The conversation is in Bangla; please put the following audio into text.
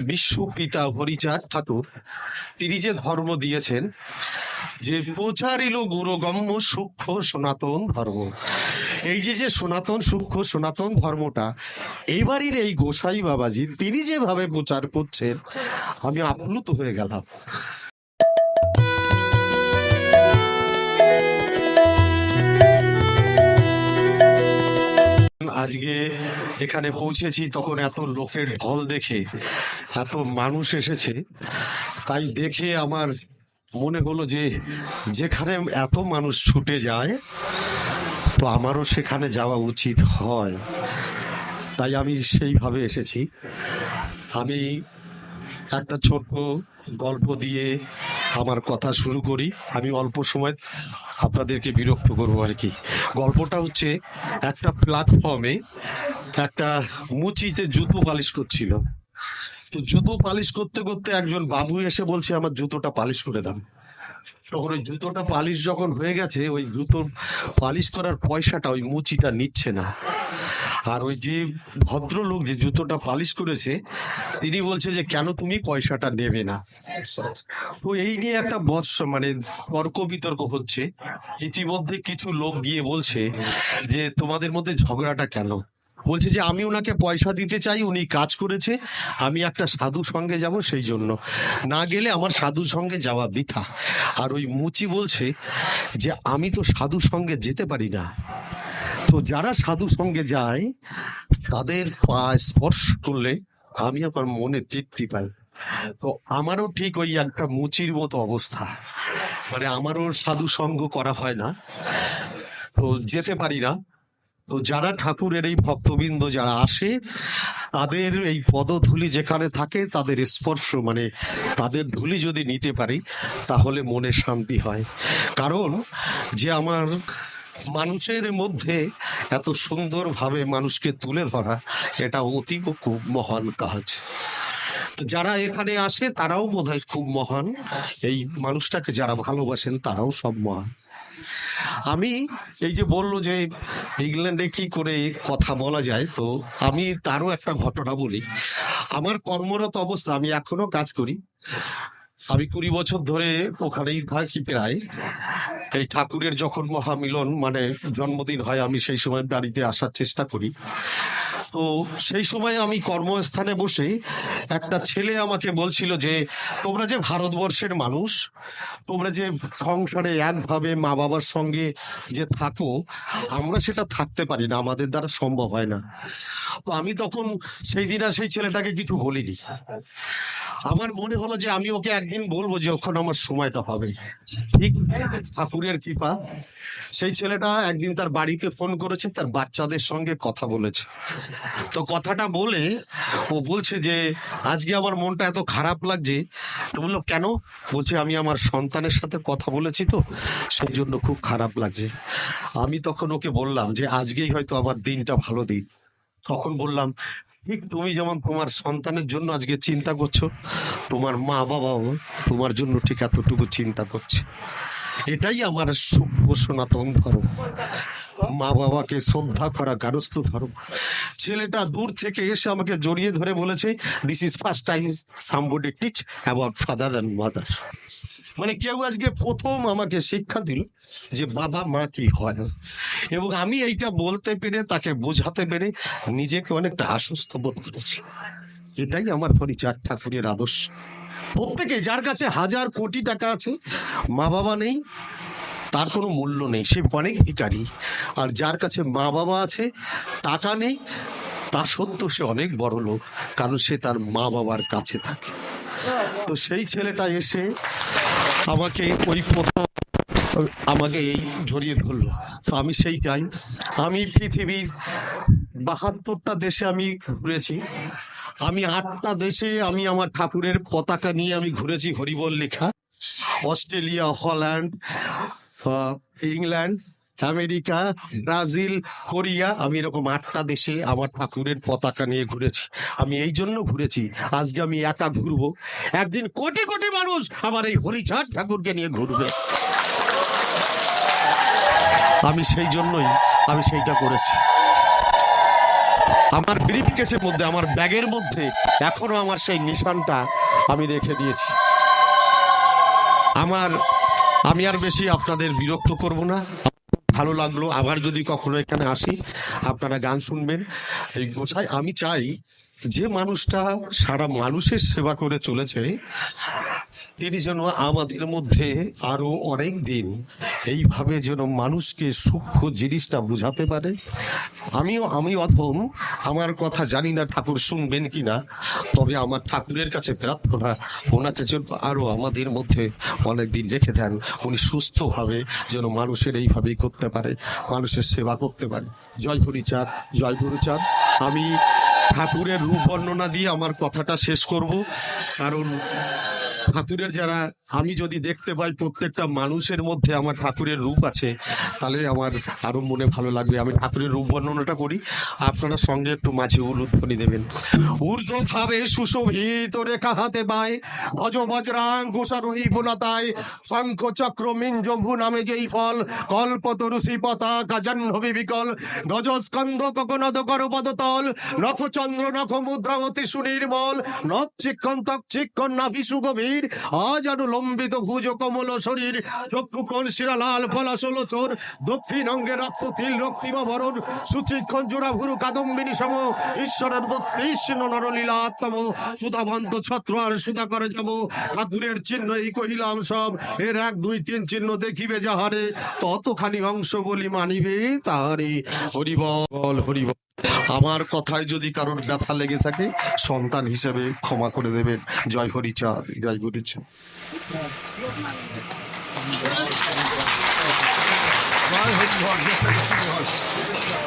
বিশ্বপিতা হরিচাঁদ ঠাকুর, তিনি যে ধর্ম দিয়েছেন, যে প্রচারিল গুরুগম্য সূক্ষ্ম সনাতন ধর্ম। এই যে যে সনাতন, সূক্ষ্ম সনাতন ধর্মটা, এবারের এই গোসাই বাবাজি, তিনি যেভাবে প্রচার করছেন, আমি আপ্লুত হয়ে গেলাম। আজকে এখানে পৌঁছেছি, তখন এত লোকের ঢল দেখে, এত মানুষ এসেছে। তাই দেখে আমার মনে হলো যে, যেখানে এত মানুষ ছুটে যায়, তো আমারও সেখানে যাওয়া উচিত হয়। তাই আমি সেইভাবে এসেছি। আমি একটা ছোট্ট গল্প দিয়ে আমার কথা শুরু করি। আমি অল্প সময় আপনাদেরকে বিরক্ত করব আর কি। গল্পটা হচ্ছে, একটা প্ল্যাটফর্মে একটা মুচিতে জুতো পালিশ করছিল। তো জুতো পালিশ করতে করতে একজন বাবু এসে বলছে, আমার জুতোটা পালিশ করে দাও। তখন ওই জুতোটা পালিশ যখন হয়ে গেছে, ওই জুতো পালিশ করার পয়সাটা ওই মুচিটা নিচ্ছে না। আর ওই যে ভদ্রলোক যে জুতোটা পালিশ করেছে, তিনি বলছে যে, কেন তুমি পয়সাটা নেবে না? তো এই নিয়ে একটা বৎস মানে তর্ক বিতর্ক হচ্ছে। ইতিমধ্যে কিছু লোক গিয়ে বলছে যে, তোমাদের মধ্যে ঝগড়াটা কেন? বলছে যে, আমি ওনাকে পয়সা দিতে চাই, উনি কাজ করেছে, আমি একটা সাধু সঙ্গে যাব সেই জন্য। না গেলে আমার সাধু সঙ্গে যাওয়া বৃথা। আর ওই মুচি বলছে যে, আমি তো সাধু সঙ্গে যেতে পারি না। তো যারা সাধু সঙ্গে যায়, তাদের পা স্পর্শ করলে আমি আমার মনে তৃপ্তি পাই। তো আমারও ঠিক ওই একটা মুচির মতো অবস্থা। মানে আমারও সাধু সঙ্গ করা হয় না। তো যেতে পারি না। তো যারা ঠাকুরের এই ভক্তবৃন্দ যারা আসে, তাদের এই পদধূলি যেখানে থাকে, তাদের স্পর্শ মানে তাদের ধুলি যদি নিতে পারি, তাহলে মনে শান্তি হয়। কারণ যে আমার মানুষের মধ্যে এত সুন্দরভাবে মানুষকে তুলে ধরা এটা অতীব খুব মহান কাজ। যারা এখানে আসে, তারাও বোধহয় খুব মহান। এই মানুষটাকে যারা ভালোবাসেন, তারাও সব মহান। আমি এই যে বলল যে ইংল্যান্ডে কি করে কথা বলা যায়, তো আমি তারও একটা ঘটনা বলি। আমার কর্মরত অবস্থা, আমি এখনও কাজ করি। আমি কুড়ি বছর ধরে ওখানেই থাকি প্রায়। এই ঠাকুরের যখন মহামিলন মানে জন্মদিন হয়, আমি সেই সময় বাড়িতে আসার চেষ্টা করি। তো সেই সময় আমি কর্মস্থানে বসে একটা ছেলে আমাকে বলছিল যে, তোমরা যে ভারতবর্ষের মানুষ, তোমরা যে সংসারে একভাবে মা বাবার সঙ্গে যে থাকো, আমরা সেটা থাকতে পারি না, আমাদের দ্বারা সম্ভব হয় না। তো আমি তখন সেই দিন আর সেই ছেলেটাকে কিছু বলিনি। আমার মনে হলো যে আমি ওকে একদিন বলব যে ওখানে আমার সময়টা হবে। ঠিক ঠাকুরের কৃপা। সেই ছেলেটা একদিন তার বাড়িতে ফোন করেছে, তার বাচ্চাদের সঙ্গে কথা বলেছে। তো কথাটা বলে ও বলছে যে, আজকে আমার মনটা এত খারাপ লাগছে। তো বলল, কেন? বলছে, আমি আমার সন্তানের সাথে কথা বলেছি তো, সেই জন্য খুব খারাপ লাগছে। আমি তখন ওকে বললাম যে, আজকেই হয়তো আমার দিনটা ভালো দিন। তখন বললাম ঠিক তুমি যেমন তোমার সন্তানের জন্য আজকে চিন্তা করছ, তোমার মা বাবাও তোমার জন্য ঠিক এতটুকু চিন্তা করছে। এটাই আমার সভ্য সনাতন ধর্ম। মা বাবাকে শ্রদ্ধা করা, গারস্থ ধর্ম। ছেলেটা দূর থেকে এসে আমাকে জড়িয়ে ধরে বলেছে this is first time somebody teach about father and mother মানে কেউ আজকে প্রথম আমাকে শিক্ষা দিল যে বাবা মা কি হয়। এবং আমি এইটা বলতে পেরে, তাকে বোঝাতে পেরে নিজেকে অনেকটা আশ্বস্ত বোধ করেছি। এটাই আমার হরিচাঁদ ঠাকুরের আদর্শ। প্রত্যেকে যার কাছে হাজার কোটি টাকা আছে, মা বাবা নেই, তার কোনো মূল্য নেই, সে অনেক ভিকারি আর যার কাছে মা বাবা আছে, টাকা নেই, তা সত্ত্বেও সে অনেক বড় লোক, কারণ সে তার মা বাবার কাছে থাকে। তো সেই ছেলেটা এসে আমাকে ওই প্রথম আমাকে এই জড়িয়ে ধরলো। তো আমি সেই টাইম আমি পৃথিবীর বাহাত্তরটা দেশে আমি ঘুরেছি। আমি আটটা দেশে আমি আমার ঠাকুরের পতাকা নিয়ে আমি ঘুরেছি হরিবল লেখা। Australia, Holland England America Brazil Korea আমি এরকম আটটা দেশে আমার ঠাকুরের পতাকা নিয়ে ঘুরেছি। আমি এই জন্য ঘুরেছি। আজকে আমি একা ঘুরবো। একদিন কোটি কোটি মানুষ আমার এই হরিচাঁদ ঠাকুরকে নিয়ে ঘুরবে। আমি সেই জন্যই আমি সেইটা করেছি। আমার ব্রিফকেসের মধ্যে আমার ব্যাগের মধ্যে এখনও আমার সেই নিশানটা আমি রেখে দিয়েছি। আমার আমি আর বেশি আপনাদের বিরক্ত করব না। ভালো লাগল। আবার যদি কখনো এখানে আসি, আপনারা গান শুনবেন। এই গোসাই আমি চাই যে মানুষটা সারা মানুষের সেবা করে চলেছে তিনি যেন আমাদের মধ্যে আরও অনেক দিন এইভাবে যেন মানুষকে সূক্ষ্ম জিনিসটা বুঝাতে পারে। আমিও, আমি অথম আমার কথা জানি না ঠাকুর শুনবেন কি না তবে আমার ঠাকুরের কাছে প্রার্থনা, ওনাকে যেন আরও আমাদের মধ্যে অনেক দিন রেখে দেন, উনি সুস্থভাবে যেন মানুষের এইভাবেই করতে পারে, মানুষের সেবা করতে পারে। জয় হরিচাঁদ, জয় গুরুচাঁদ। আমি ঠাকুরের রূপ বর্ণনা দিয়ে আমার কথাটা শেষ করব, কারণ ঠাকুরের যারা আমি যদি দেখতে পাই প্রত্যেকটা মানুষের মধ্যে আমার ঠাকুরের রূপ আছে তাহলে আমার আরও মনে ভালো লাগবে। আমি ঠাকুরের রূপ বর্ণনাটা করি। আপনারা সঙ্গে একটু মাঝে উলুধ্বনি দেবেন। ঊর্ধ্ব ভাবে সুশোভিত রেখা হাতে বায় ভজ বজ্রাং গোসারোহী বুনাতায় শঙ্খ চক্র মিঞ্জভু নামে যেই ফল কল্পতরু শ্রীপতা গাজাহ্নবী বিকল গজস্কন্ধ ককনদ কর পদতল নখ মুদ্রাবতী সুনির্মল, নখ চিক্ষণ তক চিক্ষণ নাভি সুগভীর আজানু লম্বিত ভুজ কমল শরীর চক্ষু কোন শিরালাল পলাশল চোর দক্ষিণ অঙ্গে রক্ত তিল রক্তিমা ভরণ সুচিক্ষণ জোড়া ভুরু কাদম্বিনী সম, ঈশ্বরের বত্রিশ নরলীলাত্তম সুধাবন্ত ছত্র আর সুধা করে যাব ঠাকুরের চিহ্ন এই কহিলাম সব, এর এক, দুই, তিন চিহ্ন দেখিবে যাহারে, ততখানি অংশ বলি মানিবে তাহারে। হরিবল হরিবল, আমার কথায় যদি কারোর ব্যথা লেগে থাকে, সন্তান হিসেবে ক্ষমা করে দেবেন। জয় হরিচাঁদ জয় হরিচাঁদ Thank you, Lord.